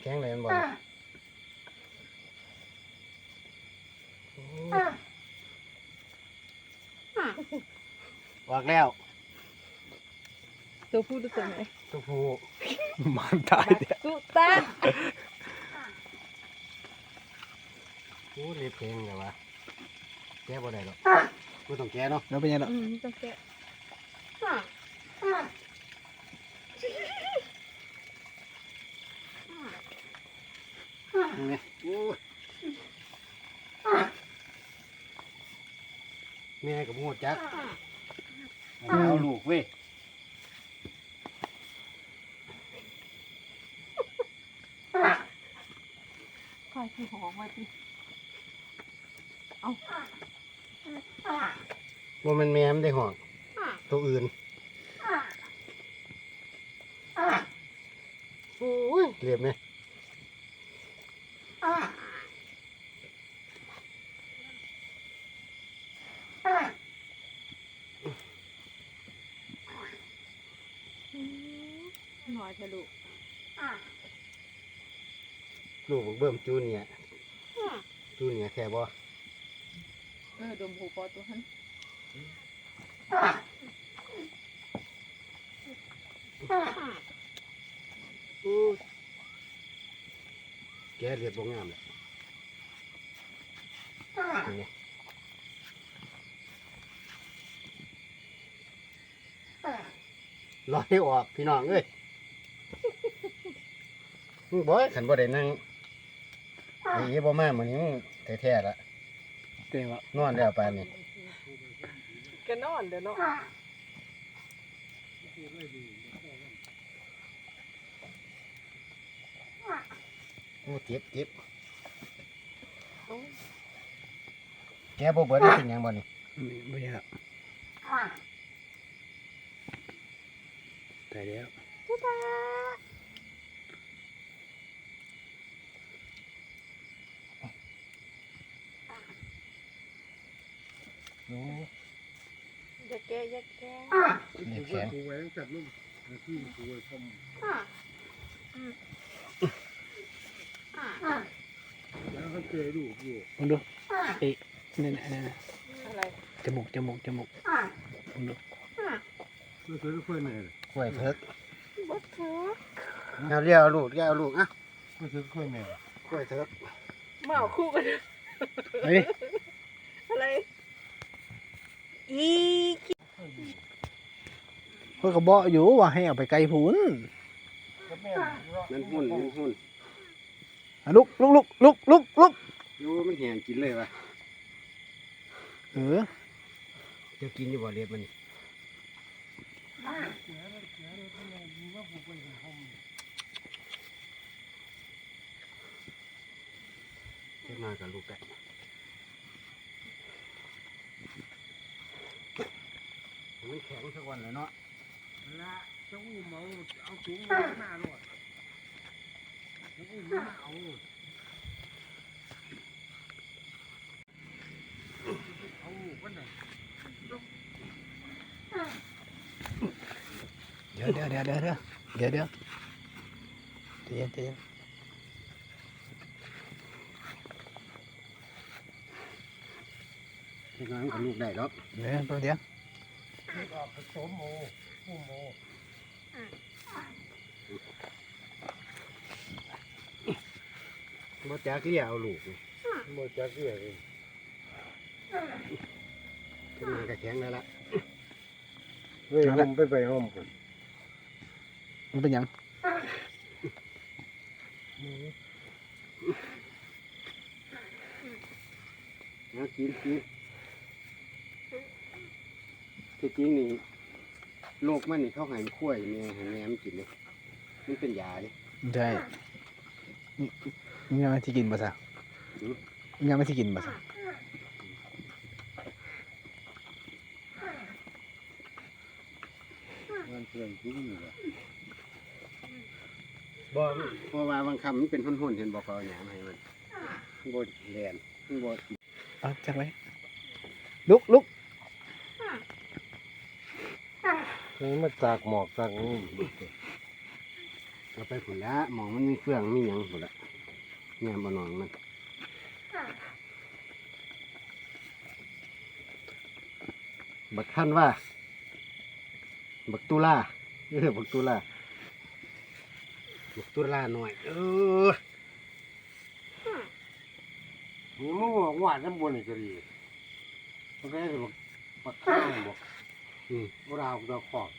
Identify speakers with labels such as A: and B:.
A: แข็งเลยมันบ่โอ้ออกแล้ว
B: ตัวผู้ตัวตัวไหน
A: ตัวผู้
C: มันตายเด้อ
B: สุตา
A: โอ้เล็บแข็งเลยวะแกะบ่ได้หรอกบ่ต้องแกะเนาะ
C: แล้วเป็นยังไง
B: อืมต้องแกะ
A: นี่ไงโอ้ยแม่กับโมจักเอาลูกเว้ย
B: คอยที่หอมมาดิ
A: ว่ามันแม่มันได้ห่องตัวอื่นโอ้ยเรียบไหม
B: หน่อยเถอะลูก
A: ลูกเบิ่มจูเนียร์จูเนียร์แค่บ่
B: เออดมหูปอตัวนั้น
A: อู้แกเรียบบ่งามเลยนี่ไงลอยออกพี่น้องเอ้ย มึงบ่ขันบ่ได้นั่งไอ้บ่มามื้อนี้มึงแท้ๆละ
C: เต็มวะ
A: นอนแล้วปานนี้
B: ก็นอนเดี๋ยวเนาะ
A: โอ้เจ็บเจ็บแกบ่เบิดมันเป็นหยังบ่นี่
C: นี่ไม่ใช่ละตายแล้ว
A: โอ้
B: อย่าแกะอย่าแกะ
A: เล็บแข็ง
D: ผูไว้ตั้งแต่ลูกที่ผูไว้ทำแล้วเขาเจอลูกอยู่
C: มึงดูเอ๊ะนี่นี่นี่
B: อะไร
C: จมูกจมูกจมูกมึงดู
D: เมื่อคืนก็ค่อยแม่เลย
A: กล้วยเพิก
B: บดเถอะ
A: เอาเรียวเอาลูกเรียวเอาลูกอะ
D: เมื่อคืนก็ค่อยแม่
A: กล้วยเพิก
B: มาเอาคู่กันเถอะ
C: เฮ้ย
B: อะไร อี
C: เพื่อนก็บอกอยู่ว่าให้เอาไปไกลผูน
D: ก็แม่
A: มันหุ่นมันหุ่น
C: อะลุกลุกลุกลุกลุกลุก
A: อยู่มันแหงกินเลยวะ
C: เออ
A: เจะกินอยู่บ่เรียบมันนี่เจะมากับลูกได้ มันแข็งสักวันเลยเนาะ
D: ละเจ้าอู้เมาเอาถุงมาหน้าหน่อยเจ้าอู้มาเอาเอาวันไหน
C: เดี๋ยวเดี๋ยวเดี๋ยวเดี๋ยวเดี๋ยวเดี๋ยวเดี๋ยวใจเย็นใจเย็น
A: เจะมากับลูกได้หรอก
C: เดี๋ยวแป๊บเดี๋ยว
D: ออกผสมโมผู้โม
A: บ่จักเลี้ยเอาลูกนี่
D: โมจักเรียกเลย
A: เจะมากับแข็งแล้วล่ะ
D: เฮ้ยห้อมไปไปห้อมกัน
C: มันเป็นหยัง
A: เอากินกิน ที่จริงนี่โรคมันนี่เขาใหายขั้วแม่ให้แม่มันกินเลยมันเป็นยาเลย
C: ใช่นี่นี่ยังไม่ที่กินภาษา
A: หือ
C: ยังไม่ที่กินภาษา
D: มันเพื่อนกินอยู่ละ
A: บ่เพราะว่าบางคำมันเป็นหุ่นๆเห็นบอกเขาเอาหยามให้มันมันบ่แลนมันบ่กิน
C: เอาจังไว้ลุกลุก
D: นี่มาจากหมอกจากนี่
A: เอาไปผุนละหมองมันมีเครื่องมีหยังผุนละแง่บนองมันบักขั้นว่า บักตุลาเออบักตุลาบักตุลาหน่อย เออ
D: มีมึงบอกว่าน้ำบนนี่ก็ดีมันก็ได้บอกปักข้างบอก
A: อืม
D: เราเราขอบ